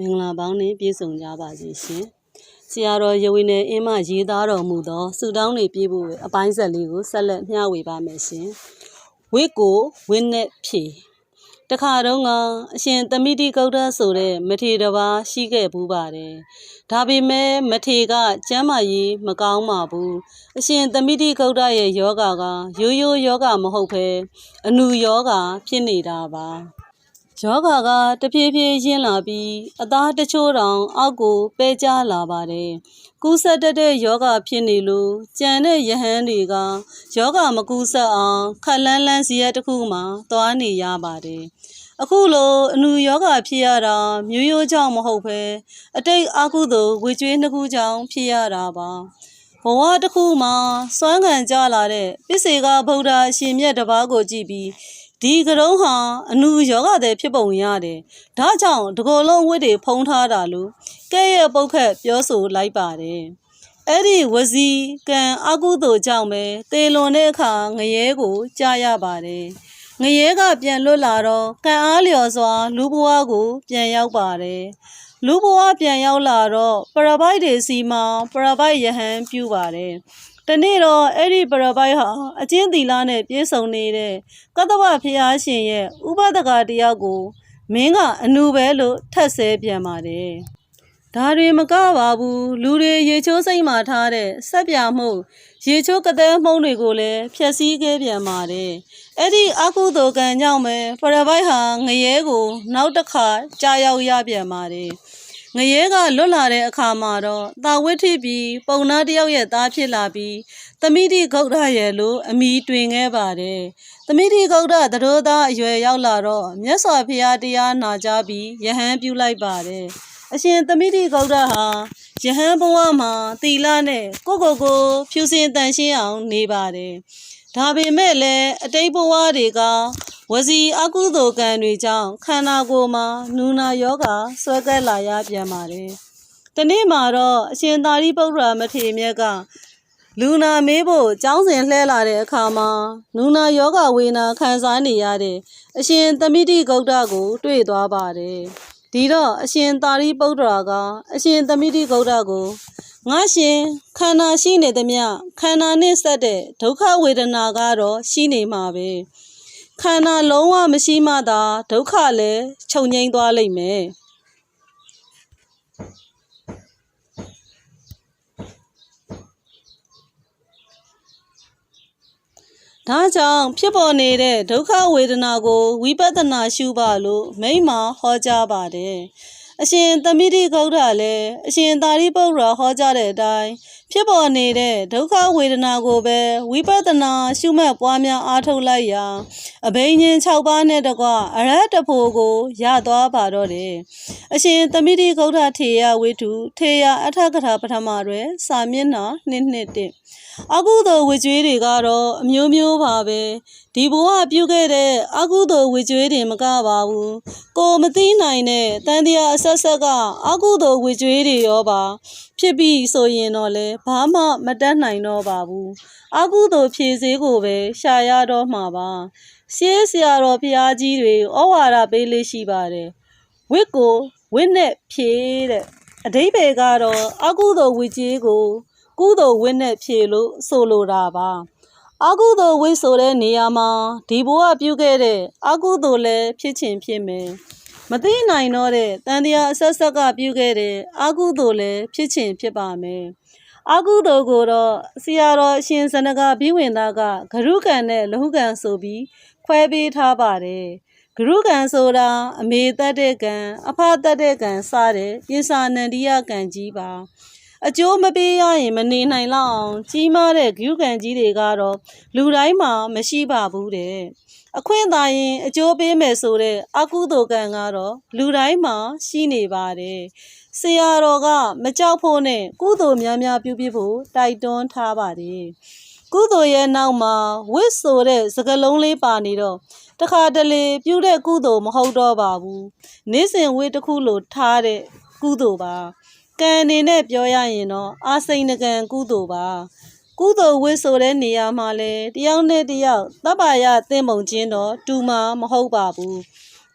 မင်္ဂလာပေါင်းနှင့်ပြည့်စုံကြပါစေရှင်ဆရာတော်ရဝိနယ်အင်းမရေးသားတော်မူသောဆုတောင်းတွေပြည့်ဖို့အပိုင်းဆက်လေးကိုဆက်လက်မျှဝေပါမယ်ရှင်ဝိကိုဝိနဲ့ဖြေတခါတုန်းကအရှင်သမိတိဂௌဒဆိုတဲ့မထေရတစ်ပါးရှိခဲ့ဘူးပါတယ်ဒါပေမဲ့မထေရကကျမ်းမာရေးမကောင်းပါဘူးအရှင်သမိတိဂௌဒရဲ့ယောဂကရိုးရိုးယောဂမဟုတ်ဘဲအနုယောဂဖြစ်နေတာပါ ယောဂကတဖြည်းဖြည်းရင်းလာပြီးအသားတချို့တောင်အောက်ကိုပဲကျလာပါတယ်။ကူးဆက်တတ်တဲ့ယောဂဖြစ်နေလို့ကြံတဲ့ယဟန်တွေကယောဂမကူးဆက်အောင်ခက်လန်းလန်းစီရက်တစ်ခုမှသွားနေရပါတယ်။အခုလိုအနုယောဂဖြစ်ရတာမျိုးရိုးကြောင့်မဟုတ်ဘဲအတိတ်အကုသိုလ်ဝေကျွေးနှစ်ခုကြောင့်ဖြစ်ရတာပါ။ဘဝတစ်ခုမှာစွမ်းခံကြလာတဲ့ပစ္စေကဗုဒ္ဓအရှင်မြတ်တစ်ပါးကိုကြည့်ပြီး ဒီကရုံးဟာအနုယောဂတဲ့ဖြစ်ပုံရတယ်။ဒါကြောင့်ဒီကိုယ်လုံးဝိတ္တွေဖုံးထားတာလို့ကဲ့ရဲ့ပုတ်ခတ်ပြောဆိုလိုက်ပါတယ်။အဲ့ဒီဝစီကံအကုသိုလ်ကြောင့်ပဲတေလွန်တဲ့အခါငရဲကိုကြားရပါတယ်။ငရဲကပြန်လွတ်လာတော့ကံအားလျော်စွာ လူဘဝကို ပြန်ရောက်ပါတယ်။လူဘဝပြန်ရောက်လာတော့ပရပိုက်တွေစီမှာပရပိုက်ယဟန်ပြုပါတယ်။ တနေ့တော့အဲ့ဒီပရပိုက်ဟာအချင်းသီလနဲ့ပြည့်စုံနေတဲ့ကတ္တဝဖျားရှင်ရဲ့ဥပဒကတရားကိုမင်းကအနုပဲလို့ထပ်ဆဲပြန်ပါတယ်။ဒါတွေမကပါဘူးလူတွေရေချိုးစိတ်မှထားတဲ့ဆက်ပြမှုန့်ရေချိုးကတဲ့မှုန့်တွေကိုလည်းဖျက်ဆီးခဲ့ပြန်ပါတယ်။အဲ့ဒီအကုသိုလ်ကံကြောင့်ပဲပရပိုက်ဟာငရဲကို နောက်တစ်ခါကြာရောက်ရပြန်ပါတယ်။ ငရဲကလွတ်လာတဲ့အခါမှာတော့တာဝိထိပြီးပုံနာတစ်ယောက်ရဲ့သားဖြစ်လာပြီးသမိတိဂௌဒရဲ့လို့အမိတွင်ခဲ့ပါတယ်။သမိတိဂௌဒသတို့သားအရွယ်ရောက်လာတော့မြတ်စွာဘုရားတရားနာကြပြီးယဟန်ပြုလိုက်ပါတယ်။အရှင်သမိတိဂௌဒဟာယဟန်ဘဝမှာသီလနဲ့ကိုယ့်ကိုယ်ကိုဖြူစင်တန်ရှင်းအောင်နေပါတယ်။ ဒါပေမဲ့လည်းအတိတ်ဘဝတွေကဝစီအကုသိုလ်ကံတွေကြောင့်ခန္ဓာကိုယ်မှာနူနာယောဂဆွဲကပ်လာရပြန်ပါတယ်။တနေ့မှာတော့အရှင်သာရိပုတ္တရာမထေရမြတ်ကလူနာမေးဖို့ကြောင်းစဉ်လှဲလာတဲ့အခါမှာနူနာယောဂဝေဒနာခံစားနေရတဲ့အရှင်သမိတိဂௌဒကို တွေ့သွားပါတယ်။ဒီတော့အရှင်သာရိပုတ္တရာကအရှင်သမိတိဂௌဒကို ငါရှင်ခန္ဓာရှိနေသမျှခန္ဓာနဲ့ဆက်တဲ့ဒုက္ခဝေဒနာကတော့ရှိနေမှာပဲခန္ဓာလုံးဝမရှိမှသာဒုက္ခလည်းချုပ်ငြိမ်းသွားလိမ့်မယ်ဒါကြောင့်ဖြစ်ပေါ်နေတဲ့ဒုက္ခဝေဒနာကိုဝိပဿနာရှုပါလို့မိမ့်မှာဟောကြားပါတယ် အရှင်သမိတိဂௌဒလည်းအရှင်သာရိပုတ္တရာဟောကြားတဲ့အတိုင်း ဖြစ်ပေါ်နေတဲ့ဒုက္ခဝေဒနာကိုပဲဝိပဿနာရှုမှတ်ပွားများအားထုတ်လိုက်ရာအဘိညာဉ်6ပါးနဲ့တကွအရဟတဖို့ကိုရသွားပါတော့တယ်အရှင်သမိတိဂௌဒထေယဝိတုထေယအထကထာပထမတွင်စာမျက်နှာ1နှစ်1အကုသိုလ်ဝိကျွေးတွေကတော့အမျိုးမျိုးပါပဲဒီဘဝပြုခဲ့တဲ့အကုသိုလ်ဝိကျွေးတွေမကပါဘူးကိုမသိနိုင်တဲ့တန်တရားအဆက်ဆက်ကအကုသိုလ်ဝိကျွေးတွေရောပါ ဖြစ်ပြီးဆိုရင်တော့လေဘာမှမတတ်နိုင်တော့ပါဘူးအကုသိုလ်ဖြည့်စေးကိုပဲရှာရတော့မှာပါရှေးဆရာတော်ဘုရားကြီးတွေဩဝါဒပေးလေးရှိပါတယ်ဝိကိုဝိနဲ့ဖြည့်တဲ့အဓိပ္ပာယ်ကတော့အကုသိုလ်ဝိကျေးကို ကုသိုလ်ဝိနဲ့ဖြည့်လို့ဆိုလိုတာပါအကုသိုလ်ဝိဆိုတဲ့နေရာမှာဒီဘဝပြုခဲ့တဲ့အကုသိုလ်လည်းဖြစ်ချင်ဖြစ်မယ် မသိနိုင်တော့တဲ့တန်တရားအဆက်ဆက်ကပြုခဲ့တဲ့အကုသိုလ်လည်းဖြစ်ချင်ဖြစ်ပါမယ်အကုသိုလ်ကိုတော့ဆရာတော်အရှင်ဇနကဘိဝင်သားကဂရုကံနဲ့လဟုကံဆိုပြီးခွဲပေးထားပါတယ်ဂရုကံဆိုတာအမေတတ်တဲ့ကံအဖတတ်တဲ့ကံစတဲ့ပိစာနန္ဒီယကံကြီးပါအကျိုးမပေးရရင်မနေနိုင်လောက်အောင်ကြီးမားတဲ့ဂရုကံကြီးတွေကတော့လူတိုင်းမှာမရှိပါဘူးတဲ့ အခွင့်သာရင်အကျိုးပေးမယ်ဆိုတဲ့အကုသိုလ်ကံကတော့လူတိုင်းမှာရှိနေပါတယ်ဆရာတော်ကမကြောက်ဖို့နဲ့ကုသိုလ်များများပြုပြဖို့တိုက်တွန်းထားပါတယ်ကုသိုလ်ရဲ့နောက်မှာဝိဆိုတဲ့စကလုံးလေးပါနေတော့တခါတလေပြုတဲ့ကုသိုလ်မဟုတ်တော့ပါဘူးနေ့စဉ်ဝိတစ်ခုလိုထားတဲ့ကုသိုလ်ပါကံအနေနဲ့ပြောရရင်တော့အာစိန်နကံကုသိုလ်ပါ ကုသိုလ်ဝိဆိုတဲ့နေရာမှာလဲတယောက်နဲ့တယောက်တပ်ပါရသင့်ပုံချင်းတော့တူမှာမဟုတ်ပါဘူး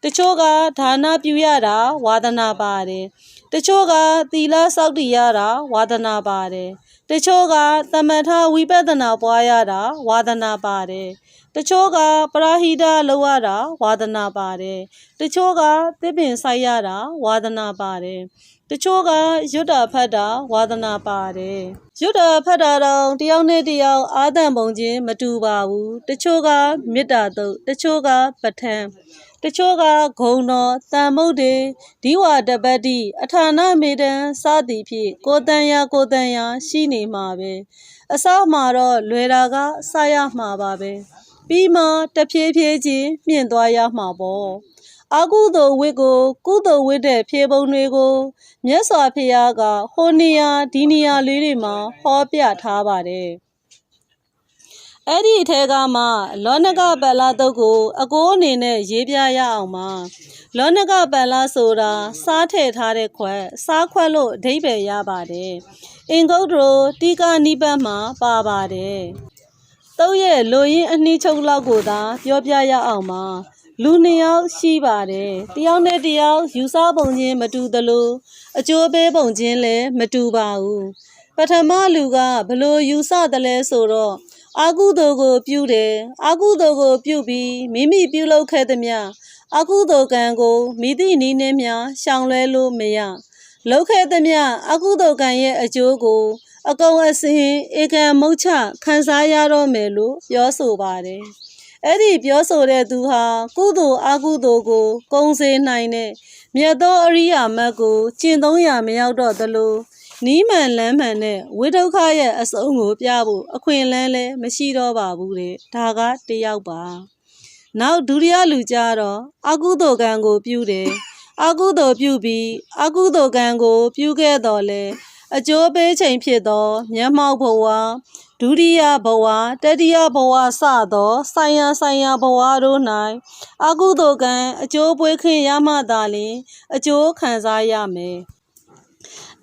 တတချို့ကဒါနပြုရတာဝါဒနာပါတယ်တချို့ကသီလစောင့်တည်ရတာဝါဒနာပါတယ် တချို့ကသမထဝိပဿနာပွားရတာဝါဒနာပါတယ်တချို့ကပရာဟိတလုပ်ရတာဝါဒနာပါတယ်တချို့ကသစ်ပင်ဆိုင်ရတာဝါဒနာပါတယ်တချို့ကရွတ်တာဖတ်တာဝါဒနာပါတယ်ရွတ်တာဖတ်တာတော့တယောက်နဲ့တယောက်အာသံပုံချင်းမတူပါဘူးတချို့ကမေတ္တာတုတ်တချို့ကပဋ္ဌာန်း တချို့ကဂုံတော်တန်မုတ်တွေဒီဝတပတ္တိအထာဏမေတံစသည်ဖြင့်ကိုယ်တန်ရာကိုယ်တန်ရာရှိနေမှာပဲအစမှာတော့လွယ်တာကစရမှာပါပဲပြီးမှတဖြည်းဖြည်းချင်းမြင့်သွားရမှာပေါ့အကုသိုလ်ဝိတ်ကို ကုသိုလ်ဝိတ်တဲ့ဖြေပုံတွေကို မြတ်စွာဘုရားကဟိုနေရာဒီနေရာလေးတွေမှာဟောပြထားပါတယ် အဲ့ဒီအထဲကမှလောနကပလတုတ်ကိုအကိုအနေနဲ့ရေးပြရအောင်ပါလောနကပလဆိုတာစားထည့်ထားတဲ့ခွက်စားခွက်လို့အဓိပ္ပာယ်ရပါတယ်အင်္ဂုတ္တရတိကနိပတ်မှာပါပါတယ်တုတ်ရဲ့လူရင်းအနှီးချုပ်လောက်ကိုသာပြောပြရအောင်ပါလူနှစ်ယောက်ရှိပါတယ်တယောက်နဲ့တယောက်ယူဆပုံချင်းမတူသလိုအကျိုးပေးပုံချင်းလည်းမတူပါဘူးပထမလူကဘလို့ယူဆတယ်လဲဆိုတော့ အာကုသိုလ်ကိုပြုတယ်အာကုသိုလ်ကိုပြုပြီးမိမိပြုလုပ်ခဲ့သည်မြအာကုသိုလ်ကံကိုမိသည့်နည်းနဲ့မျှရှောင်လွဲလို့မရလောက်ခဲ့သည်မြအာကုသိုလ်ကံရဲ့အကျိုးကို အကုန်အစင်ဧကံမုတ်ချခံစားရတော့မယ်လို့ပြောဆိုပါတယ်အဲ့ဒီပြောဆိုတဲ့သူဟာကုသိုလ်အကုသိုလ်ကို ကုံစေနိုင်တဲ့မြတ်သောအရိယာမတ်ကိုကျင့်သုံးရမရောက်တော့သလို နီးမှန်လမ်းမှန်နဲ့ဝိဒုက္ခရဲ့အဆုံးကိုပြဖို့အခွင့်အလမ်းလည်းမရှိတော့ပါဘူးတဲ့ဒါကတယောက်ပါနောက်ဒုတိယလူကြတော့အကုသိုလ်ကံကိုပြုတယ်အကုသိုလ်ပြုပြီးအကုသိုလ်ကံကိုပြုခဲ့တော်လဲအကျိုးပေးချိန်ဖြစ်သောမျက်မှောက်ဘဝဒုတိယဘဝတတိယဘဝစသောဆိုင်ရာဆိုင်ရာဘဝတို့၌အကုသိုလ်ကံအကျိုးပွေးခွင့်ရမှသာလျှင်အကျိုးခံစားရမယ်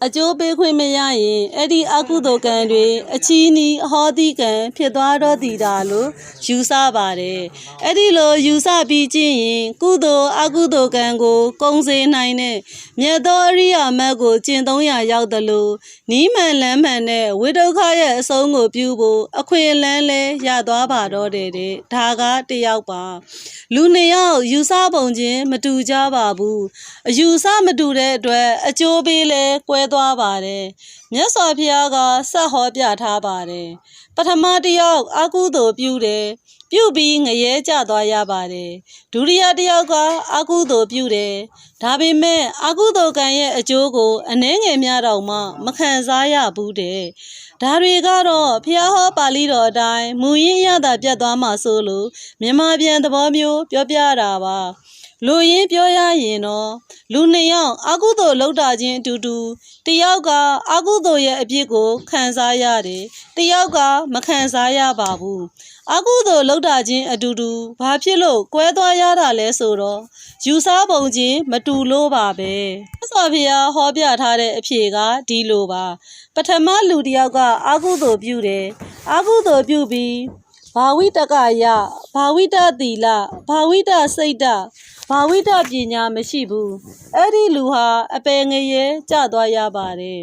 အကျိုးပေးခွင့်မရရင်အဲ့ဒီအကုသိုလ်ကံတွေအချီးနီးအဟောတိကံဖြစ်သွားတော့တည်တာလို့ယူဆပါတယ်အဲ့ဒီလိုယူဆပြီးကျင့်ရင်ကုသိုလ်အကုသိုလ်ကံကိုကုံစေနိုင်တဲ့မြတ်သောအရိယာမတ်ကိုကျင့်သုံးရရောက်တယ်လို့နီးမှန်လမ်းမှန်တဲ့ဝိဒုက္ခရဲ့အဆုံးကိုပြုဖို့အခွင့်အလမ်းလဲရသွားပါတော့တယ်တဲ့ဒါကတယောက်ပါလူနှစ်ယောက်ယူဆပုံချင်းမတူကြပါဘူးအယူဆမတူတဲ့အတွက်အကျိုးပေးလဲကွဲသွားပါတယ်မြတ်စွာဘုရားကဆက်ဟောပြထားပါတယ်ပထမတစ်ယောက်အကုသိုလ်ပြုတယ်ပြုပြီးငရဲကျသွားရပါတယ်ဒုတိယတစ်ယောက်ကအကုသိုလ်ပြုတယ်ဒါပေမဲ့အကုသိုလ်ကံရဲ့အကျိုးကိုအနှဲငယ်များတော့မှမခံစားရဘူးတဲ့ဒါတွေကတော့ဖျားဟောပါဠိတော်အတိုင်းမူရင်းရတာပြတ်သွားမှဆိုလို့မြန်မာပြန်သဘောမျိုးပြောပြတာပါ လူရင်းပြောရရင်တော့လူနှစ်ယောက်အကုသိုလ်လုပ်တာချင်းအတူတူတယောက်က အကုသိုလ်ရဲ့အပြစ်ကိုခံစားရတယ်တယောက်ကမခံစားရပါဘူးအကုသိုလ်လုပ်တာချင်းအတူတူဘာဖြစ်လို့ကွဲသွားရတာလဲဆိုတော့ယူဆပုံချင်းမတူလို့ပါပဲသစ္စာဖေဟာဟောပြထားတဲ့အဖြေကဒီလိုပါ ပထမလူတစ်ယောက်ကအကုသိုလ်ပြုတယ်အကုသိုလ်ပြုပြီးဘာဝိတကယဘာဝိတသီလဘာဝိတစိတ်တ ဘာဝိတပညာမရှိဘူးအဲ့ဒီလူဟာအပယ်ငရဲကြသွားရပါတယ်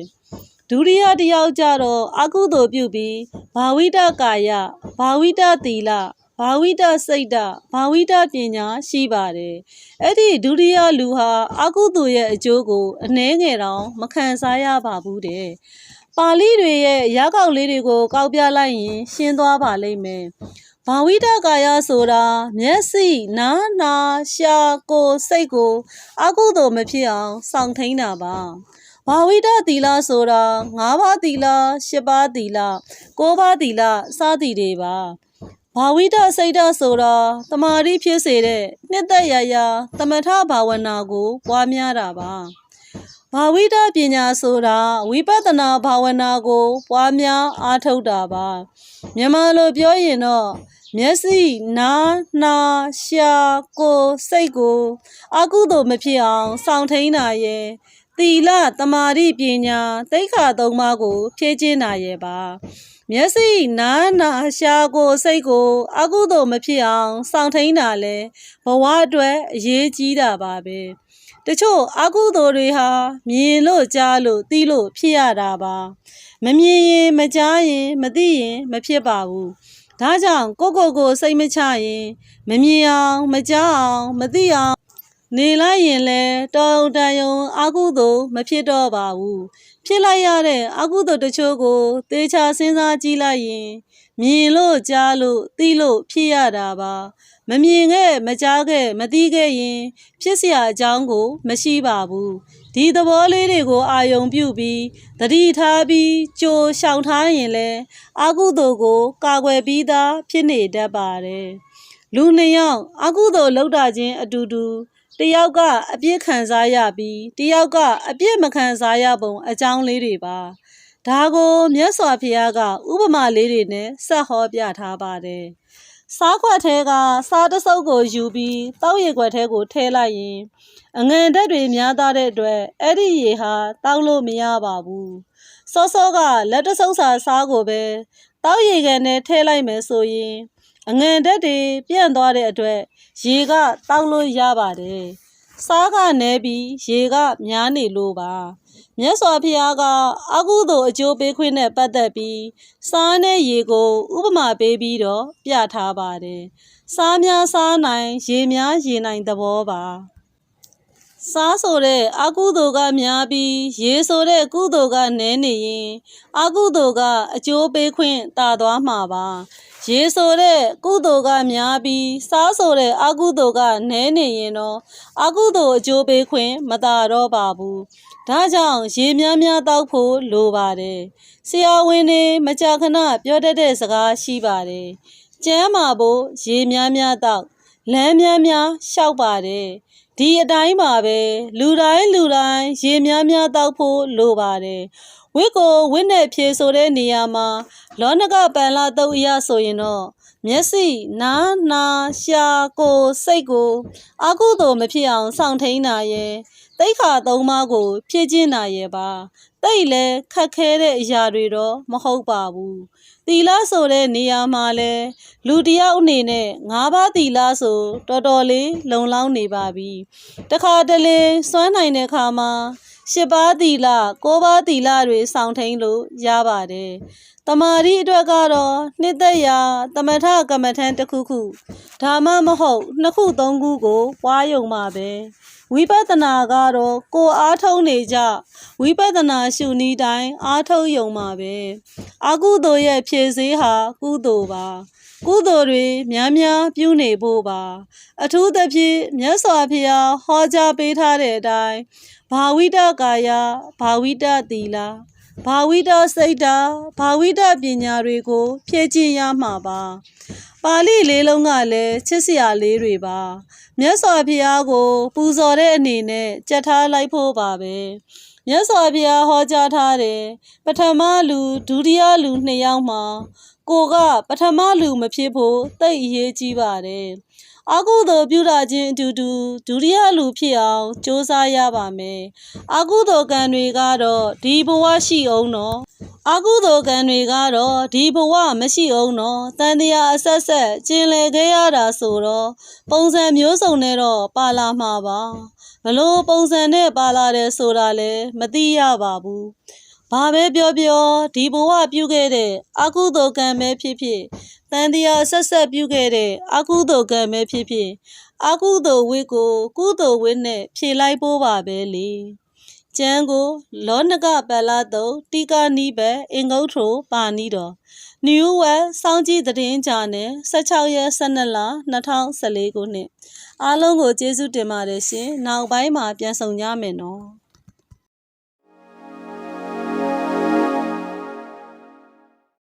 ဒုတိယတစ်ယောက်ကြတော့အကုသိုလ်ပြုပြီးဘာဝိတကာယဘာဝိတသီလဘာဝိတစိတ်တဘာဝိတပညာရှိပါတယ်အဲ့ဒီဒုတိယလူဟာအကုသိုလ်ရဲ့အကျိုးကိုအနှဲငယ်တောင်မခံစားရပါဘူးတဲ့ပါဠိတွေရဲ့ရကောက်လေးတွေကိုကောက်ပြလိုက်ရင်ရှင်းသွားပါလိမ့်မယ် ဘာဝိတကာယဆိုတာမျက်စိနားနာရှာကိုယ်စိတ်ကိုအကုသိုလ်မဖြစ်အောင်စောင့်ထိန်တာပါဘာဝိတသီလဆိုတာ၅ပါးသီလ၈ပါးသီလ၉ပါးသီလစသည်တွေပါဘာဝိတစိတ်ဓာတ်ဆိုတာတမာတိဖြစ်စေတဲ့နှစ်သက်ရရသမထဘာဝနာကိုပွားများတာပါ ဘာဝိတပညာဆိုတာဝိပဿနာဘာဝနာကို ပွားများအားထုတ်တာပါမြန်မာလိုပြောရင်တော့မျက်စိနားနှာရှာကိုယ်စိတ်ကိုအကုသို့မဖြစ်အောင်စောင့်ထိန်တာရဲ့သီလတမာတိပညာသိက္ခာသုံးပါးကို ဖြည့်ကျင်းတာရဲ့ပါမျက်စိနားနာရှာကိုစိတ်ကို အကုသို့မဖြစ်အောင်စောင့်ထိန်တာလဲဘဝအတွက်အရေးကြီးတာပါပဲ တချို့အကုသိုလ်တွေဟာမြင်လို့ကြားလို့သိလို့ဖြစ်ရတာပါမမြင်ရင်မကြားရင်မသိရင်မဖြစ်ပါဘူးဒါကြောင့်ကိုကိုကိုစိတ်မချရင်မမြင်အောင်မကြားအောင်မသိအောင် နေလိုက်ရင်လဲတော်ုံတန်ယုံအကုသို့မဖြစ်တော့ပါဘူးဖြစ်လိုက်ရတဲ့အကုသို့တချို့ကိုသေချာစဉ်းစားကြည့်လိုက်ရင်မြင်လို့ကြားလို့သိလို့ဖြစ်ရတာပါမမြင်ခဲ့မကြားခဲ့မသိခဲ့ရင်ဖြစ်เสียအကြောင်းကို မရှိပါဘူးဒီသဘောလေးတွေကိုအာယုံပြုပြီးသတိထားပြီးကြိုရှောင်ထားရင်လဲအကုသို့ကို ကာကွယ်ပြီးသားဖြစ်နေတတ်ပါတယ် လူနှစ်ယောက်အကုသိုလ်လောက်တာချင်းအတူတူ တယောက်ကအပြစ်ခံစားရပြီးတယောက်ကအပြစ်မခံစားရပုံအကြောင်းလေးတွေပါဒါကိုမြတ်စွာဘုရားက ဥပမာလေးတွေနဲ့ဆက်ဟောပြထားပါတယ်စားခွက်ထဲကစားတစ်စုပ်ကိုယူပြီးတောက်ရည်ခွက်ထဲကိုထည့်လိုက်ရင် အငန်တက်တွေများသွားတဲ့အတွက်အဲ့ဒီရေဟာတောက်လို့မရပါဘူးစောစောကလက်တစ်စုပ်စာစားကိုပဲတောက်ရည်ကန်နဲ့ထည့်လိုက်မယ်ဆိုရင် အငန်တက်တွေပြန့်သွားတဲ့အတွက်ရေကတောက်လို့ရပါတယ်။စားကနဲပြီးရေကများနေလို့ပါ။မြတ်စွာဘုရားကအကုသိုလ်အကျိုးပေးခွင့်နဲ့ပတ်သက်ပြီးစားနဲ့ရေကိုဥပမာပေးပြီးတော့ပြထားပါတယ်။စားများစားနိုင်ရေများရေနိုင်သဘောပါ။စားဆိုတဲ့အကုသိုလ်ကများပြီးရေဆိုတဲ့ကုသိုလ်ကနည်းနေရင်အကုသိုလ်ကအကျိုးပေးခွင့်တာသွားမှာပါ ရေဆိုတဲ့ကုသိုလ်ကများပြီးစားဆိုတဲ့အကုသိုလ်ကနည်းနေရင်တော့အကုသိုလ်အကျိုးပေးခွင့်မတာတော့ပါဘူးဒါကြောင့်ရေများများတောက်ဖို့လိုပါတယ်ဆရာဝန်တွေမကြာခဏပြောတတ်တဲ့စကားရှိပါတယ်ကျမ်းမာဖို့ရေများများတောက်လမ်းများများလျှောက်ပါတယ်ဒီအတိုင်းပါပဲလူတိုင်းလူတိုင်းရေများများတောက်ဖို့လိုပါတယ် ဝိကိုဝိနဲ့ဖြေဆိုတဲ့နေရာမှာလောနကပန်လာတုတ်အရဆိုရင်တော့မျက်စိနားနာရှာကိုယ်စိတ်ကိုအကုသို့မဖြစ်အောင်စောင့်ထိန်တာရဲ့တိတ်ခါသုံးပါးကို ဖြည့်ကျင်းတာရဲ့ပါတိတ်လဲခက်ခဲတဲ့အရာတွေတော့မဟုတ်ပါဘူးတီလာဆိုတဲ့နေရာမှာလဲလူတစ်ယောက်အနေနဲ့ငါးပါးတီလာဆိုတော်တော်လေးလုံလောက်နေပါပြီတခါတလေစွမ်းနိုင်တဲ့ခါမှာ ရှစ်ပါးတီလာကိုးပါးတီလာတွေစောင့်ထိန်လို့ရပါတယ်တမာရီအတွက်ကတော့နှစ်သက်ရာတမထကမ္မထန်တစ်ခုခုဒါမှမဟုတ်နှစ်ခုသုံးခုကိုပွားယုံမှာပဲဝိပဿနာကတော့ကိုယ်အားထုတ်နေကြဝိပဿနာရှုနည်းတိုင်းအားထုတ်ယုံမှာပဲအကုသိုလ်ရဲ့ဖြည့်စည်းဟာကုသိုလ်ပါ ကုသိုလ်တွေများများပြုနေဖို့ပါ အထူးသဖြင့်မြတ်စွာဘုရားဟောကြားပေးထားတဲ့အတိုင်းဘာဝိတကာယဘာဝိတသီလဘာဝိတစိတ်တာဘာဝိတပညာတွေကို ဖြည့်ကျင့်ရမှာပါပါဠိလေးလုံးကလည်းချစ်စရာလေးတွေပါမြတ်စွာဘုရားကို ပူဇော်တဲ့အနေနဲ့ကြက်ထားလိုက်ဖို့ပါပဲမြတ်စွာဘုရားဟောကြားထားတယ်ပထမလူဒုတိယလူနှစ်ယောက်မှာ ကိုကပထမလူမဖြစ်ဖို့တိတ်အရေးကြီးပါတယ်။အကုသိုလ်ပြုတာချင်းအတူတူဒုတိယလူဖြစ်အောင်စ조사ရပါမယ်။အကုသိုလ်ကံတွေကတော့ဒီဘဝရှိအောင်တော့အကုသိုလ်ကံတွေကတော့ဒီဘဝမရှိအောင်တော့တန်တရားအဆက်ဆက်ကျင်လည်ခဲ့ရတာဆိုတော့ပုံစံမျိုးစုံနဲ့တော့ပါလာမှာပါ။ဘလို့ပုံစံနဲ့ပါလာတယ်ဆိုတာလည်းမသိရပါဘူး။ ဘာပဲပြောပြောဒီဘဝပြုခဲ့တဲ့အကုသိုလ်ကံပဲဖြစ်ဖြစ်တန်တရားဆက်ဆက်ပြုခဲ့တဲ့အကုသိုလ်ကံပဲဖြစ်ဖြစ်အကုသိုလ်ဝိကို ကုသိုလ်ဝိနဲ့ဖြေလိုက်ဖို့ပါပဲလေကျမ်းကို လောနကပလတုတ်တိကာနိဘတ်အင်္ဂုတ္ထိုပါဏိတော်နယူးဝက်စောင်းကြည့်သတင်းကြနယ်16ရက်12လ2014ခုနှစ်အားလုံးကိုကျေးဇူးတင်ပါတယ်ရှင်နောက်ပိုင်းမှာပြန်ဆောင်ကြမယ်နော်